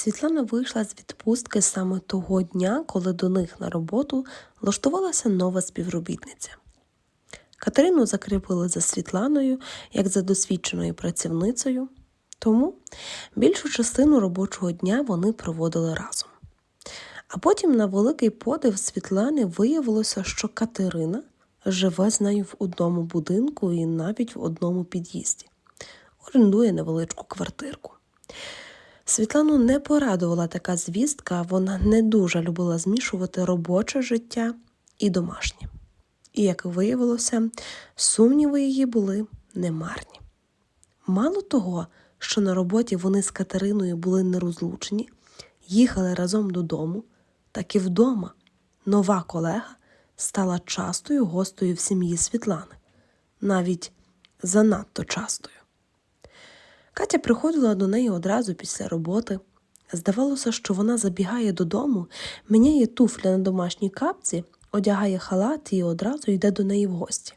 Світлана вийшла з відпустки саме того дня, коли до них на роботу влаштувалася нова співробітниця. Катерину закріпили за Світланою як за досвідченою працівницею, тому більшу частину робочого дня вони проводили разом. А потім, на великий подив Світлани, виявилося, що Катерина живе з нею в одному будинку і навіть в одному під'їзді, орендує невеличку квартирку. Світлану не порадувала така звістка, вона не дуже любила змішувати робоче життя і домашнє. І, як виявилося, сумніви її були немарні. Мало того, що на роботі вони з Катериною були нерозлучені, їхали разом додому, так і вдома нова колега стала частою гостею в сім'ї Світлани, навіть занадто частою. Катя приходила до неї одразу після роботи. Здавалося, що вона забігає додому, міняє туфля на домашній капці, одягає халат і одразу йде до неї в гості.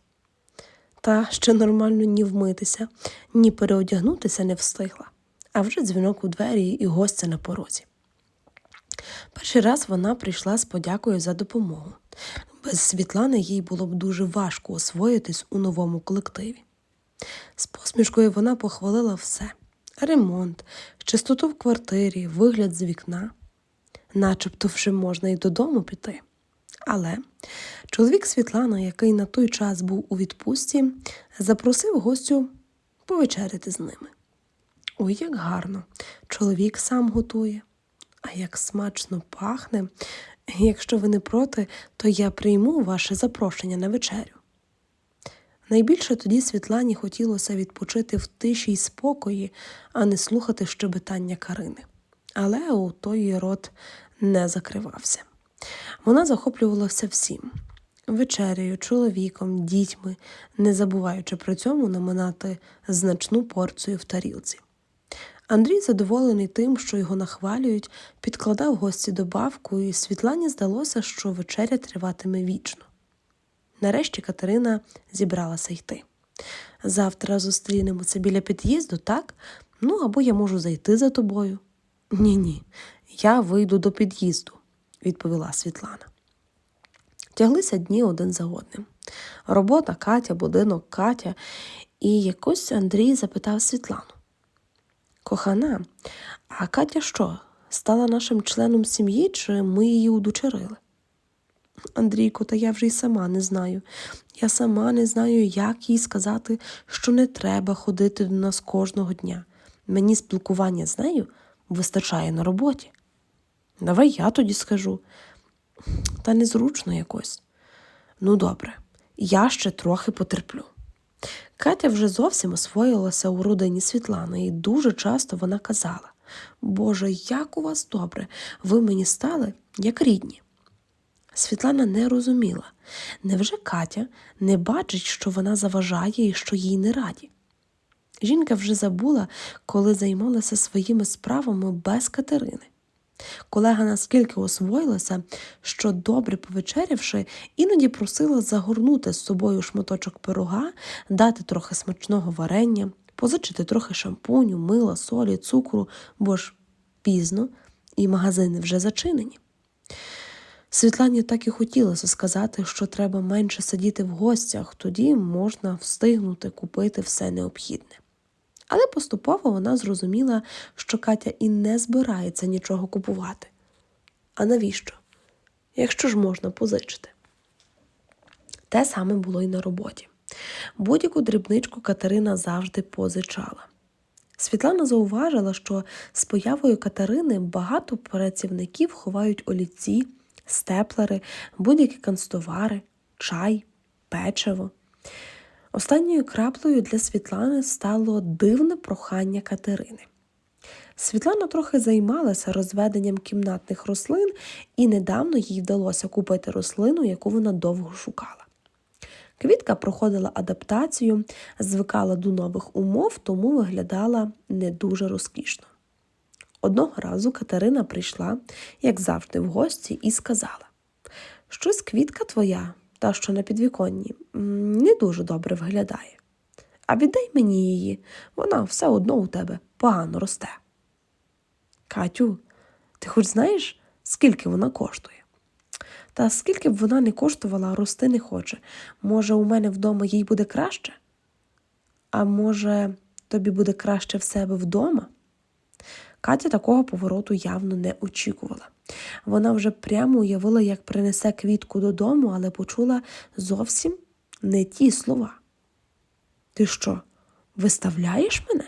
Та ще нормально ні вмитися, ні переодягнутися не встигла, а вже дзвінок у двері і гостя на порозі. Перший раз вона прийшла з подякою за допомогу. Без Світлани їй було б дуже важко освоїтись у новому колективі. Посмішкою вона похвалила все ремонт, чистоту в квартирі, вигляд з вікна, начебто вже можна й додому піти. Але чоловік Світлана, який на той час був у відпустці, запросив гостю повечеряти з ними. Ой, як гарно! Чоловік сам готує, а як смачно пахне. Якщо ви не проти, то я прийму ваше запрошення на вечерю. Найбільше тоді Світлані хотілося відпочити в тиші й спокої, а не слухати щебетання Карини. Але у той рот не закривався. Вона захоплювалася всім вечерею, чоловіком, дітьми, не забуваючи при цьому наминати значну порцію в тарілці. Андрій, задоволений тим, що його нахвалюють, підкладав гості добавку, і Світлані здалося, що вечеря триватиме вічно. Нарешті Катерина зібралася йти. Завтра зустрінемося біля під'їзду, так? Ну, або я можу зайти за тобою. Ні, ні, я вийду до під'їзду, відповіла Світлана. Тяглися дні один за одним. Робота Катя, будинок Катя, і якось Андрій запитав Світлану. Кохана, а Катя що? Стала нашим членом сім'ї, чи ми її удочерили? Андрійко, та я вже й сама не знаю. Я сама не знаю, як їй сказати, що не треба ходити до нас кожного дня. Мені спілкування з нею вистачає на роботі. Давай я тоді скажу. Та незручно якось. Ну, добре, я ще трохи потерплю. Катя вже зовсім освоїлася у родині Світлани, і дуже часто вона казала Боже, як у вас добре, ви мені стали як рідні. Світлана не розуміла, невже Катя не бачить, що вона заважає і що їй не раді? Жінка вже забула, коли займалася своїми справами без Катерини. Колега наскільки освоїлася, що, добре повечерявши, іноді просила загорнути з собою шматочок пирога, дати трохи смачного варення, позичити трохи шампуню, мила, солі, цукру, бо ж пізно, і магазини вже зачинені. Світлані так і хотілося сказати, що треба менше сидіти в гостях, тоді можна встигнути купити все необхідне. Але поступово вона зрозуміла, що Катя і не збирається нічого купувати. А навіщо? Якщо ж можна позичити? Те саме було й на роботі. Будь-яку дрібничку Катерина завжди позичала. Світлана зауважила, що з появою Катерини багато працівників ховають олівці, степлери, будь-які канцтовари, чай, печиво. Останньою краплею для Світлани стало дивне прохання Катерини. Світлана трохи займалася розведенням кімнатних рослин, і недавно їй вдалося купити рослину, яку вона довго шукала. Квітка проходила адаптацію, звикала до нових умов, тому виглядала не дуже розкішно. Одного разу Катерина прийшла, як завжди, в гості, і сказала: Щось квітка твоя, та що на підвіконні, не дуже добре виглядає. А віддай мені її, вона все одно у тебе погано росте. Катю, Ти хоч знаєш, скільки вона коштує? Та скільки б вона не коштувала, рости не хоче. Може, у мене вдома їй буде краще? А може, тобі буде краще в себе вдома? Катя такого повороту явно не очікувала. Вона вже прямо уявила, як принесе квітку додому, але почула зовсім не ті слова. Ти що, виставляєш мене?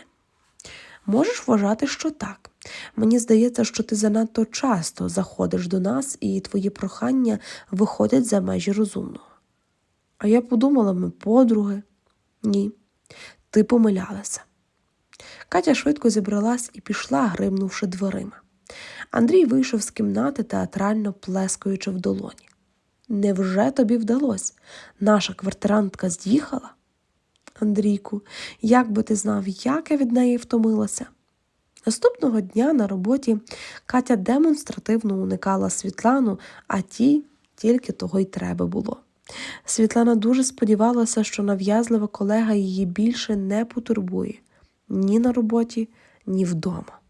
Можеш вважати, що так. Мені здається, що ти занадто часто заходиш до нас, і твої прохання виходять за межі розумного. А я подумала, ми подруги. Ні, ти помилялася. Катя швидко зібралась і пішла, гримнувши дверима. Андрій вийшов з кімнати, театрально плескаючи в долоні. Невже тобі вдалося? Наша квартирантка з'їхала? Андрійку, як би ти знав, як я від неї втомилася. Наступного дня на роботі Катя демонстративно уникала Світлану, а ті тільки того й треба було. Світлана дуже сподівалася, що нав'язлива колега її більше не потурбує ні на роботі, ні вдома.